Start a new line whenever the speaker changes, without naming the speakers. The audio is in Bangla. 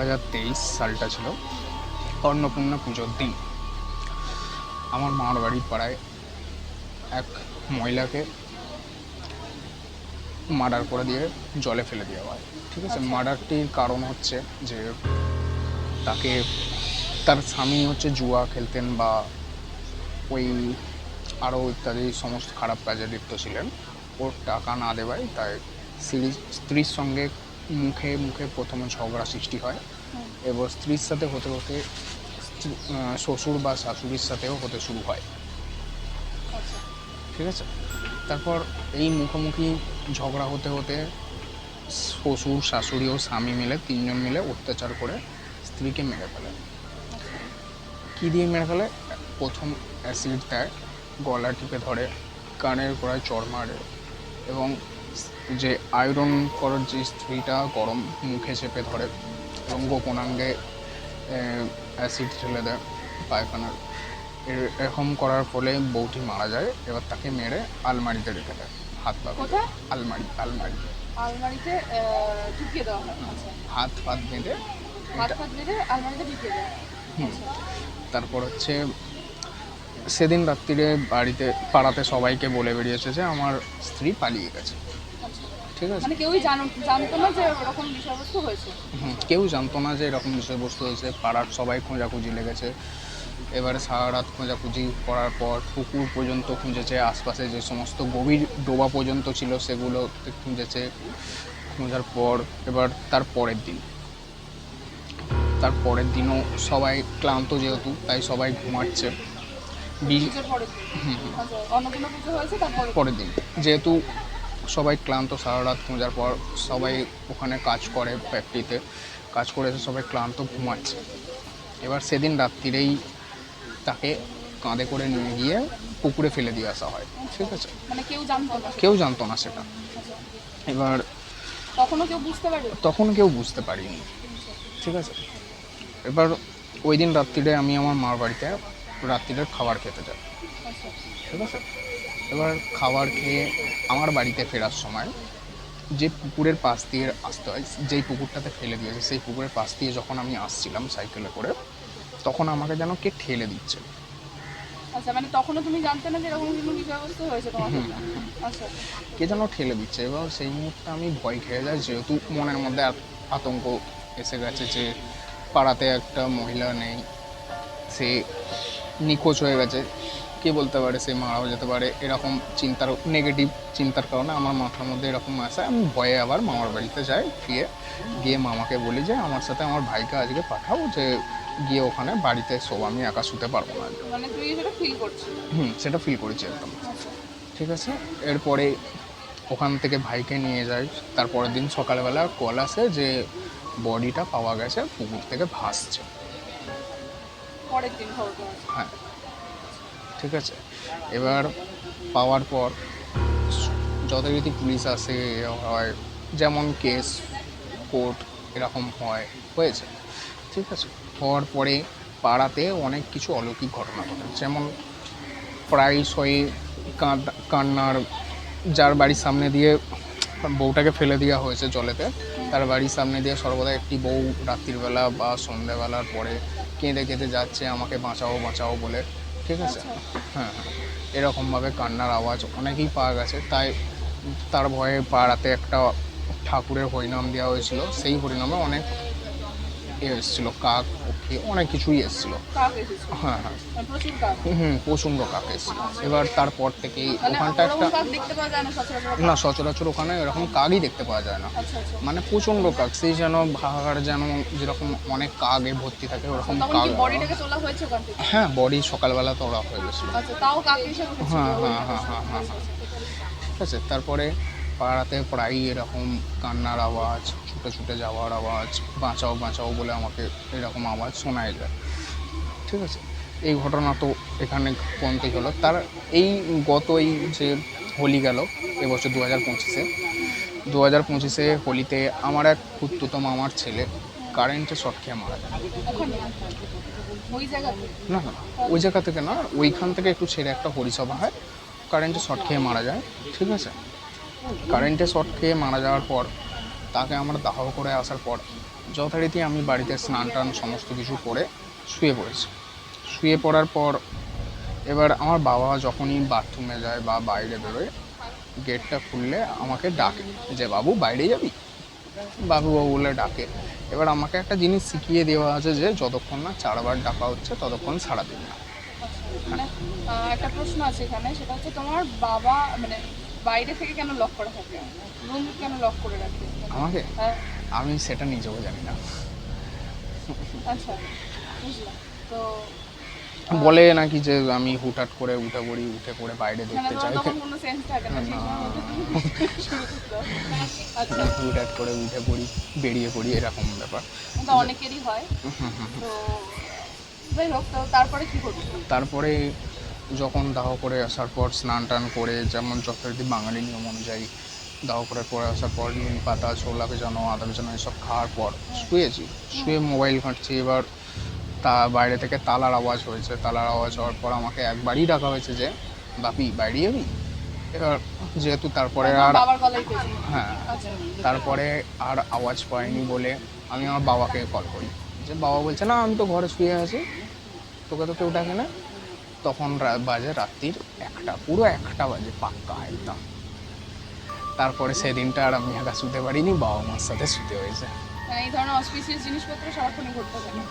হাজার তেইশ সালটা ছিল অন্নপূর্ণা পুজোর দিন। আমার মামার বাড়ির পাড়ায় এক মহিলাকে মার্ডার করে দিয়ে জলে ফেলে দেওয়া হয়। ঠিক আছে? মার্ডারটির কারণ হচ্ছে যে তাকে তার স্বামী হচ্ছে জুয়া খেলতেন বা ওই আরও ইত্যাদি সমস্ত খারাপ কাজে লিপ্ত ছিলেন। ওর টাকা না দেওয়ায় তাই স্ত্রী স্ত্রীর সঙ্গে মুখে মুখে প্রথমে ঝগড়া সৃষ্টি হয়। এবং স্ত্রীর সাথে হতে হতে শ্বশুর বা শাশুড়ির সাথেও হতে শুরু হয়।
আচ্ছা।
ঠিক আছে? তারপর এই মুখোমুখি ঝগড়া হতে হতে শ্বশুর শাশুড়ি ও স্বামী মিলে তিনজন মিলে অত্যাচার করে স্ত্রীকে মেরে ফেলে। কী দিয়ে মেরে ফেলে? প্রথম অ্যাসিড দেয় গলা টিপে ধরে কানের গোড়ায় চড় মারে এবং যে আয়রন করার যে স্ত্রীটা গরম মুখে চেপে ধরে এবং গোপনাঙ্গে অ্যাসিড ঢেলে দেয় পায়খানার। এর- এরকম করার ফলে বউটি মারা যায় এবার তাকে মেরে আলমারিতে রেখে দেয়। হাত পা। আলমারি আলমারি।
আলমারিতে ঢুকিয়ে দেওয়া হয়। আচ্ছা।
হাত ফাত বেঁধে
হাত ফাত বেঁধে আলমারিতে ঢুকিয়ে দেওয়া। আচ্ছা।
তারপর হচ্ছে সেদিন রাত্রিরে বাড়িতে পাড়াতে সবাইকে বলে বেরিয়েছে যে আমার স্ত্রী পালিয়ে গেছে। ঠিক আছে।
মানে কেউই জানতো না যে বিষয়বস্তু হয়েছে।
কেউ জানতো না যে এরকম বিষয়বস্তু হয়েছে। পাড়ার সবাই খোঁজাখুঁজি লেগেছে। এবারে সারা রাত খোঁজাখুঁজি করার পর পুকুর পর্যন্ত খুঁজেছে আশপাশে যে সমস্ত গভীর ডোবা পর্যন্ত ছিল সেগুলো খুঁজেছে। খোঁজার পর এবার তার পরের দিন। তার পরের দিনও সবাই ক্লান্ত যেহেতু তাই সবাই ঘুমাচ্ছে।
পরের দিন।
যেহেতু সবাই ক্লান্ত সারা রাত খোঁজার পর সবাই ওখানে কাজ করে ফ্যাক্টরিতে কাজ করে এসে সবাই ক্লান্ত ঘুমাচ্ছে। এবার সেদিন রাত্রিরেই তাকে কাঁধে করে নিয়ে গিয়ে পুকুরে ফেলে দিয়ে আসা হয়। ঠিক আছে?
মানে কেউ জানতো না?
কেউ জানতো না সেটা। এবার
কেউ
তখন কেউ বুঝতে পারিনি। ঠিক আছে? এবার ওই দিন রাত্রিরে আমি আমার মার বাড়িতে রাত্রিরের খাবার খেতে যাই। ঠিক আছে? এবার খাবার খেয়ে আমার বাড়িতে ফেরার সময় যে পুকুরের পাশ দিয়ে আসতে হয় যেই পুকুরটাতে ফেলে দিয়েছে সেই পুকুরের পাশ দিয়ে যখন আমি আসছিলাম সাইকেলে করে তখন আমাকে যেন কে ঠেলে দিচ্ছে।
আচ্ছা মানে তখনও তুমি জানতে না যে এরকম কোনো বিষয়বস্তু হয়েছে তোমার আচ্ছা।
কে যেন ঠেলে দিচ্ছে এবার সেই মুহূর্তে আমি ভয় খেয়ে যাই যেহেতু মনের মধ্যে আত- আতঙ্ক এসে গেছে যে পাড়াতে একটা মহিলা নেই সে নিখোঁজ হয়ে গেছে। কে বলতে পারে সে মারাও যেতে পারে এরকম চিন্তার নেগেটিভ চিন্তার কারণে আমার মাথার মধ্যে এরকম আসে। আমি ভয়ে আবার মামার বাড়িতে যাই গিয়ে গিয়ে মামাকে বলি যে আমার সাথে আমার ভাইকে আজকে পাঠাও যে গিয়ে ওখানে বাড়িতে সব আমি একা শুতে পারব না।
মানে তুই সেটা ফিল করছিস
হুম সেটা ফিল করেছি একদম। ঠিক আছে? এরপরে ওখান থেকে ভাইকে নিয়ে যাই। তারপরের দিন সকালবেলা কল আসে যে বডিটা পাওয়া গেছে পুকুর থেকে ভাসছে।
পরের দিন।
হ্যাঁ। ঠিক আছে? এবার পাওয়ার পর যথারীতি পুলিশ আসে, হয় যেমন কেস, কোর্ট এরকম হয়, হয়েছে। ঠিক আছে? হওয়ার পরে পাড়াতে অনেক কিছু অলৌকিক ঘটনা ঘটে। যেমন প্রায়শই কান্নার যার বাড়ির সামনে দিয়ে বউটাকে ফেলে দেওয়া হয়েছে জলেতে, তার বাড়ির সামনে দিয়ে সর্বদা একটি বউ রাত্রিবেলা বা সন্ধ্যেবেলার পরে কেঁদে কেঁদে যাচ্ছে, আমাকে বাঁচাও বাঁচাও বলে। ঠিক আছে? হ্যাঁ হ্যাঁ। এরকমভাবে কান্নার আওয়াজ অনেকেই পাওয়া গেছে। তাই তার ভয়ে পাড়াতে একটা ঠাকুরের হরিনাম দেওয়া হয়েছিল। সেই হরিনামে অনেক এসেছিল কাক পক্ষী অনেক কিছুই এসেছিল। হ্যাঁ হ্যাঁ।
মানে
হুম প্রচণ্ড কাক এসেছিল। এবার তারপর থেকেই
মানে
ওখানটা একটা
না সচরাচর?
ওখানে এরকম কাকই দেখতে পাওয়া যায় না।
আচ্ছা আচ্ছা।
মানে প্রচণ্ড কাক। সেই যেন ভাগার যেন যেরকম অনেক কাকে ভর্তি থাকে ওরকম কাক।
তোলা
হ্যাঁ বডি সকালবেলা তো ওরা হয়ে গেছিল।
আচ্ছা এসে উঠেছিল
হ্যাঁ হ্যাঁ হ্যাঁ হ্যাঁ হ্যাঁ। হ্যাঁ ঠিক আছে তারপরে পাড়াতে প্রায়ই এরকম কান্নার আওয়াজ ছুটে ছুটে যাওয়ার আওয়াজ বাঁচাও বাঁচাও বলে আমাকে এরকম আওয়াজ শোনায় যায় ঠিক আছে? এই ঘটনা তো এখানে পর্যন্তই হলো। তার এই গত এই যে হোলি গেল এবছর দু হাজার পঁচিশে। দু হাজার পঁচিশে হোলিতে আমার এক খুঁড়তুতো মামার ছেলে কারেন্টে শর্ট খেয়ে মারা যায়। না না ওই জায়গা থেকে না ওইখান থেকে একটু ছেড়ে একটা হরিসভা হয় কারেন্টে শর্ট খেয়ে মারা যায়। ঠিক আছে? কারেন্টে শর্ট খেয়ে মারা যাওয়ার পর তাকে আমরা দাহ করে আসার পর যথারীতি আমি বাড়িতে স্নান টান সমস্ত কিছু করে শুয়ে পড়েছি। শুয়ে পড়ার পর এবার আমার বাবা যখনই বাথরুমে যায় বা বাইরে বেরোয়, গেটটা খুললে আমাকে ডাকে যে, বাবু, বাইরে যাবি? বাবু বাবু বলে ডাকে। এবার আমাকে একটা জিনিস শিখিয়ে দেওয়া আছে যে, যতক্ষণ না চারবার ডাকা হচ্ছে, ততক্ষণ সারা দিন না।
মানে একটা প্রশ্ন আছে এখানে, সেটা হচ্ছে তোমার বাবা মানে বাইরে থেকে কেন লক করা থাকে? রুম কেন লক করে রাখে?
আমাকে?
হ্যাঁ,
আমি সেটা নিজেও জানি না।
আচ্ছা তো
বলে নাকি যে আমি হুটহাট করে উঠে পড়ি উঠে পড়ে বাইরে
মানে
দেখতে চাই হুটহাট করে উঠে পড়ি বেরিয়ে পড়ি এরকম ব্যাপার।
অনেকেরই হয়। তারপরে কি
তারপরে যখন দাহ করে আসার পর স্নান টান করে যেমন যথারীতি বাঙালি নিয়ম অনুযায়ী দাহ করে পরে আসার পর নিম পাতা ছোলা ভেজানো আদা ভেজানো এসব খাওয়ার পর শুয়েছি। শুয়ে মোবাইল ঘাঁটছি এবার তা বাইরে থেকে তালার আওয়াজ হয়েছে। তালার আওয়াজ হওয়ার পর আমাকে একবারই ডাকা হয়েছে যে বাপি বাইরে যাবি এবার যেহেতু তারপরে আর হ্যাঁ
আচ্ছা।
তারপরে আর আওয়াজ পাইনি বলে আমি আমার বাবাকে কল করি। যে বাবা বলছে না আমি তো ঘরে শুয়ে আছি তোকে তো কেউ ডাকে না? তখন বাজে রাত্রির একটা পুরো একটা বাজে পাক্কা একদম। তারপরে সেদিনটা আর আমি একা শুতে পারিনি বাবা মার সাথে শুতে হয়েছে।
মানে এই ধরনের অসপিসিয়াস জিনিসপত্র সারাক্ষণই ঘটতে থাকে।